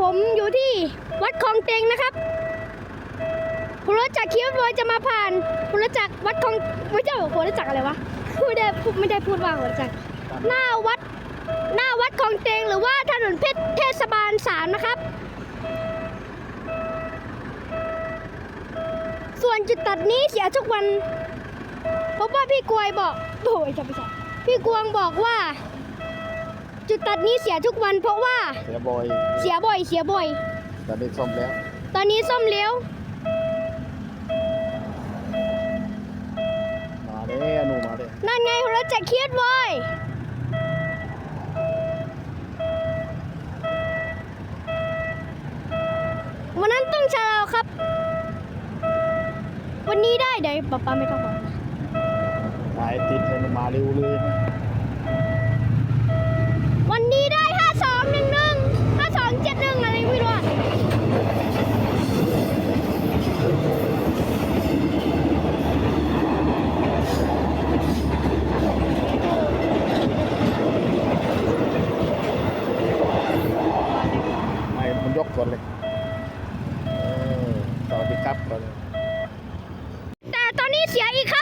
ผมอยู่ที่วัดคลองเตงนะครับผมรู้จักคิดว่าจะมาผ่านผมรู้จักวัดคลองไม่ใช่ผมรู้จักอะไรวะไม่ได้พูดไม่ได้พูดว่าผมรู้จักหน้าวัดหน้าวัดคลองเตงหรือว่าถนนเพชรเทศบาลสามนะครับ ส่วนจุดตัดนี้เสียทุกวันเพราะว่าพี่กวยบอกโอ้ยจะไปใส่พี่กวงบอกว่า จุดตัดนี้เสียทุกวันเพราะว่าเสียบอยเสียบ่อยเสียบ่อยแต่ได้ซ่อมแล้ว ตอนนี้ซ่อมเลี้ยวมาเด้อหนูมาเด้อนั่นไงรถจะเครียดไว้ยวันนั้นต้องชะลอครับ วันนี้ได้เดี๋ยวป๊าป๊าไม่ต้องบอกสายติดเลยมาเร็วเลย วันนี้ได้ห้าสองหนึ่งหนึ่งห้าสองเจ็ดหนึ่งอะไรไม่รู้อะ ไม่ นเลยเออสวัสดีครับก่อนแต่ตอนนี้เสียอีกครับ